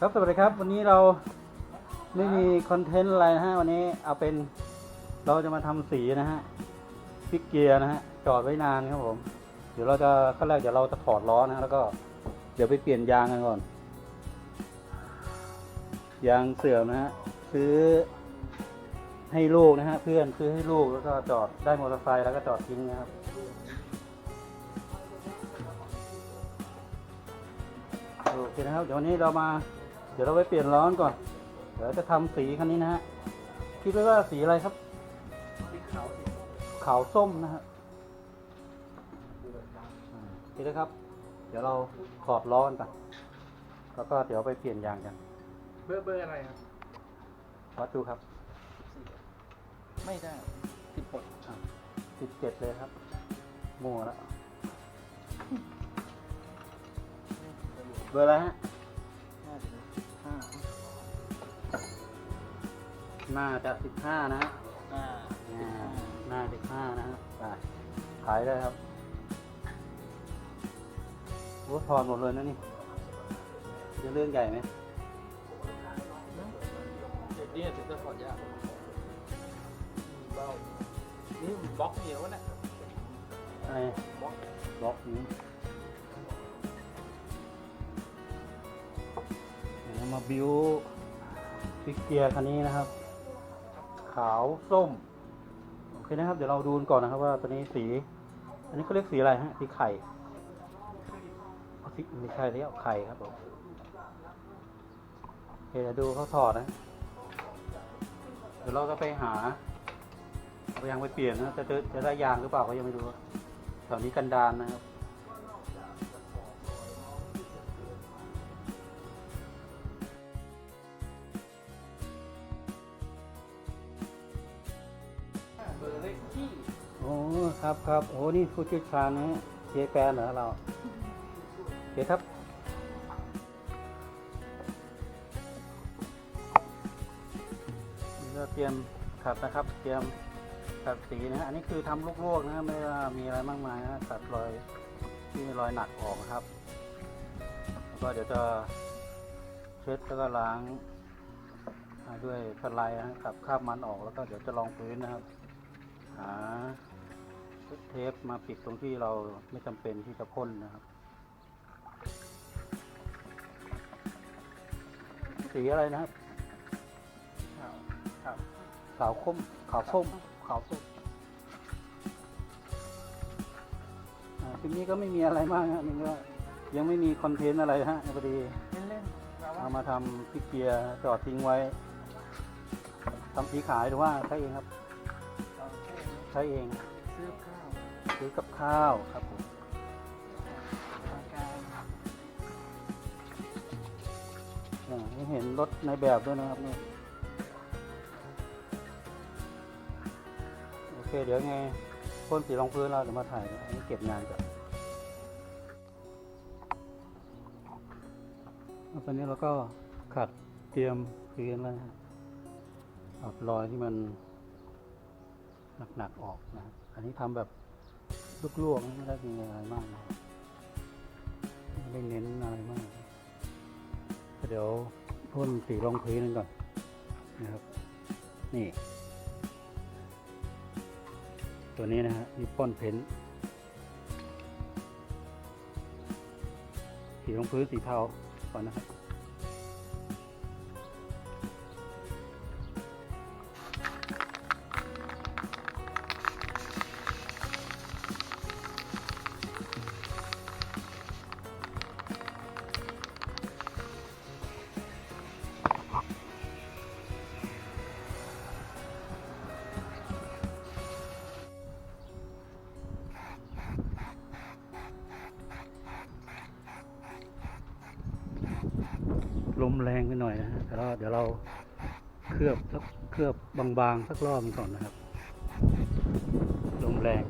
ครับสวัสดีครับ วันนี้เราไม่มีคอนเทนต์อะไรนะฮะวันนี้เอาเป็นเราจะมาทำสีนะฮะฟิกเกียร์นะฮะจอดไว้นานครับผม เดี๋ยวเราจะขั้นแรกเดี๋ยวเราจะถอดล้อนะแล้วก็เดี๋ยวไปเปลี่ยนยางกันก่อน ยางเสื่อมนะฮะซื้อให้ลูกนะฮะเพื่อนซื้อให้ลูกแล้วก็จอดได้มอเตอร์ไซค์แล้วก็จอดทิ้งนะครับโอเคนะครับเดี๋ยววันนี้เรามา เดี๋ยวเราไปเปลี่ยนล้อก่อน เดี๋ยวจะทำสีคันนี้นะฮะ คิดไว้ว่าสีอะไรครับสีขาวสีขาวส้มนะฮะอ่าโอเคนะครับ เดี๋ยวเราถอดล้อกันก่อนแล้วก็เดี๋ยวไปเปลี่ยนยางกัน เบอร์เบอร์อะไรครับวัดดูครับ ไม่ได้สิบหกสิบเจ็ดเลยครับมัวแล้ว เบอร์อะไรฮะ ห้าน่าจะสิบห้านะฮะอ่าอ่าน่าสิบห้านะฮะไปขายได้ครับโอ้ถอนหมดเลยนะนี่จะเรื่องใหญ่ไหมเด็ดเนี่ยถึงจะถอดยากเบานี่บล็อกเหนียวนะอะไรบล็อกบล็อกนี้เดี๋ยวเรามาบิวฟิกเกียร์คันนี้นะครับ ขาวส้ม โอเคนะครับ เดี๋ยวเราดูกันก่อนนะครับว่าตัวนี้สี อันนี้เขาเรียกสีอะไรฮะ สีไข่สีไม่ใช่แล้วไข่ครับผมโอเคเดี๋ยวดูเขาถอดนะ เดี๋ยวเราจะไปหาเอายางไปเปลี่ยนนะจะจะจะได้ยางหรือเปล่าก็ยังไม่รู้แถวนี้กันดานนะครับ ครับครับโอ้นี่ผู้เชี่ยวชาญนะฮะเจแปนเหรอเราโอเคครับนี่ก็เตรียมขัดนะครับ เตรียมขัดสีนะฮะอันนี้คือทำลวกๆนะฮะไม่ว่ามีอะไรมากมายนะฮะตัดรอยที่มีรอยหนักออกนะครับแล้วก็เดี๋ยวจะเช็ดแล้วก็ล้างด้วยสไลด์นะขับคราบมันออกแล้วก็เดี๋ยวจะลองพื้นนะครับหา เทปมาปิดตรงที่เราไม่จำเป็นที่จะพ่นนะครับ สีอะไรนะครับขาวขาวขาวคมขาวส้มขาวส้มอ่าคลิปนี้ก็ไม่มีอะไรมากนะนี่ก็ยังไม่มีคอนเทนต์อะไรฮะพอดีเล่นๆเราว่าเอามาทำพิกเกียร์จอดทิ้งไว้ทำสีขายหรือว่าใช้เองครับเราแค่ใช้เองซื้อข้าว ซื้อกับข้าวครับผมนี่เห็นรถในแบบด้วยนะครับเนี่ยโอเค เดี๋ยวไงพ่นสีรองพื้นเราเดี๋ยวมาถ่ายอันนี้เก็บงานก่อนตอนนี้เราก็ขัดเตรียมพื้นแล้วนะฮะเอารอยที่มันหนักๆออกนะ อันนี้ทำแบบ ลวกๆนะไม่ได้มีอะไรมากไม่ได้เน้นอะไรมากเดี๋ยวพ่นสีรองพื้นนั่นก่อนนะครับ นี่ ตัวนี้นะฮะนี่ป้อนเพ้นสีรองพื้นสีเทาก่อนนะครับ ลมแรงไปหน่อยนะฮะแต่เราเดี๋ยวเราเคลือบสักเคลือบบางๆสักรอบหนึ่งก่อนนะครับ ลมแรง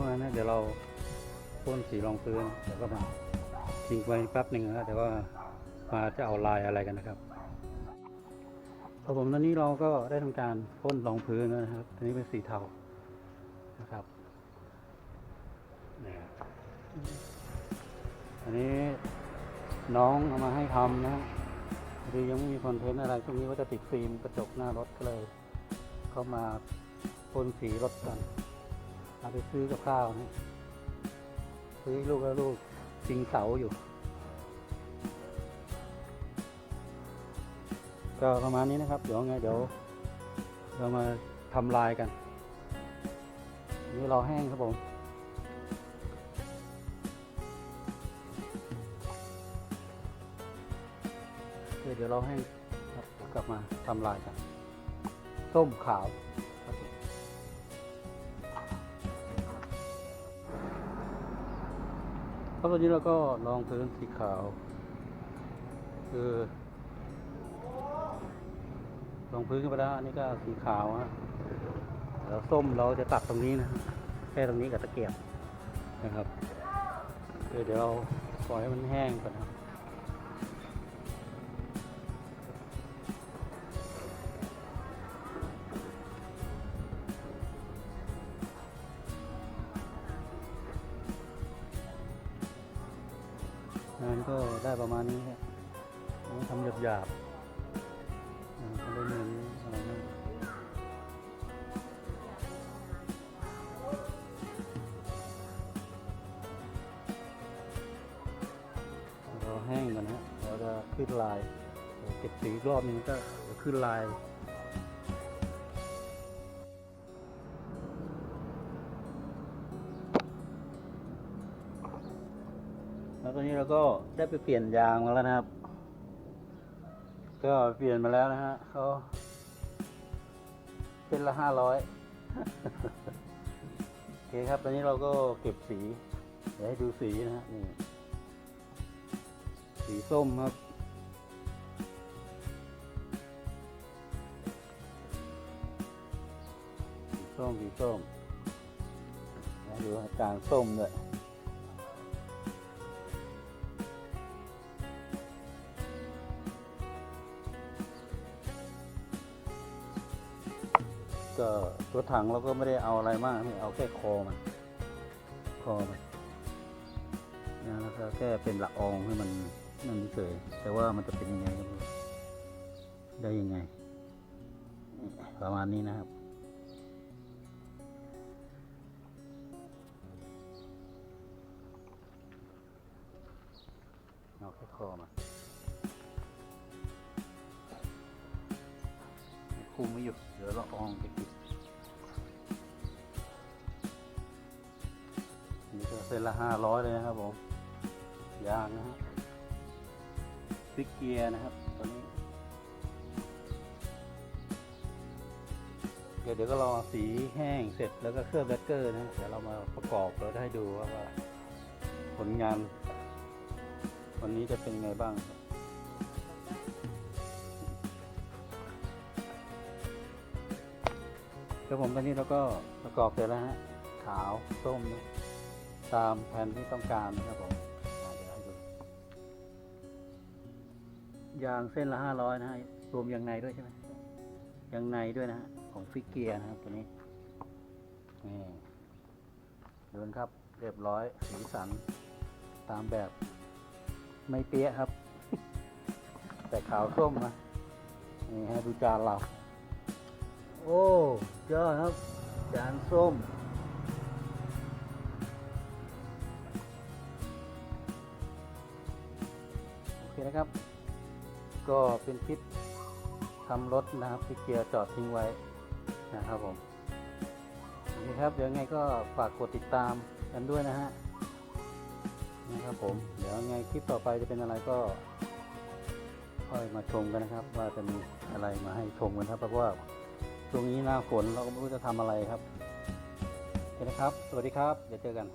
ประมาณนี้เดี๋ยวเราพ่นสีรองพื้นเดี๋ยวก็มาทิ้งไว้แป๊บหนึ่งนะเดี๋ยวว่ามาจะเอาลายอะไรกันนะครับครับผมตอนนี้เราก็ได้ทำการพ่นรองพื้นนะครับอันนี้เป็นสีเทานะครับนี่อันนี้น้องเอามาให้ทำนะพอดียังไม่มีคอนเทนต์อะไรช่วงนี้ว่าจะติดฟิล์มกระจกหน้ารถก็เลย เข้ามาพ่นสีรถกัน เอาไปซื้อกับข้าวนะซื้อลูกแล้วลูกจิงเสาอยู่ ก็ประมาณนี้นะครับ เดี๋ยวไงเดี๋ยว เรามาทำลายกัน นี่เราแห้งครับผมเดี๋ยวเราแห้งกลับมาทำลายกัน ส้มขาว ครับตอนนี้เราก็ลองพื้นสีขาว คือลองพื้นขึ้นไปแล้วอันนี้ก็สีขาวฮะแล้วส้มเราจะตัดตรงนี้นะแค่ตรงนี้กับตะเกียบนะครับเดี๋ยวเดี๋ยวเราปล่อยให้มันแห้งก่อนนะ ครับงานก็ได้ประมาณนี้ครับทำหยาบหยาบๆอ่าทำได้เน้นอะไรนั่นรอแห้งก่อนนะเดี๋ยวจะขึ้นลายเดี๋ยวเก็บสีอีกรอบนึงก็เดี๋ยวขึ้นลาย แล้วตอนนี้เราก็ได้ไปเปลี่ยนยางมาแล้วนะครับ ก็เปลี่ยนมาแล้วนะฮะเขาเป็นละห้าร้อยโอเคครับ ตอนนี้เราก็เก็บสี เดี๋ยวให้ดูสีนะฮะนี่ สีส้มครับสีส้มสีส้มนะดูอาการส้มด้วย ตัวถังเราก็ไม่ได้เอาอะไรมากนี่เอาแค่คอมัน คอมันนะแล้วก็แค่เป็นละอองให้มันมันเฉยแต่ว่ามันจะเป็นยังไงไม่รู้ได้ยังไง ประมาณนี้นะครับเอาแค่คอมาคุมไม่อยู่เดี๋ยวเราอองไปกิน เส้นละห้าร้อยเลยนะครับผมยางนะฮะฟิกเกียร์นะครับตัวนี้เดี๋ยวเดี๋ยวก็รอสีแห้งเสร็จแล้วก็เคลือบแบคเกอร์นะเดี๋ยวเรามาประกอบแล้วให้ดูว่าผลงาน วันนี้จะเป็นไงบ้างครับผมตอนนี้เราก็ประกอบเสร็จแล้วฮะขาวส้มนะ ตามแผนที่ต้องการนะครับผมอ่าเดี๋ยวให้ดูยางเส้นละห้าร้อยนะฮะรวมยางในด้วยใช่ไหมยางในด้วยนะฮะของฟิกเกียร์นะครับตัวนี้นี่เดินครับเรียบร้อยสีสันตามแบบไม่เปี้ยครับ แต่ขาวส้มนะนี่ให้ดูจานเรา โอ้ยอดครับ จานส้ม นะครับ ก็เป็นคลิปทำรถนะครับที่เกียร์จอดทิ้งไว้นะครับผมโอเคครับเดี๋ยวไงก็ฝากกดติดตามกันด้วยนะฮะนะครับผมเดี๋ยวไงคลิปต่อไปจะเป็นอะไรก็ค่อยมาชมกันนะครับ ว่าจะมีอะไรมาให้ชมกันครับเพราะว่าช่วงนี้หน้าฝนเราก็ไม่รู้จะทำอะไรครับโอเคนะครับ สวัสดีครับเดี๋ยวเจอกัน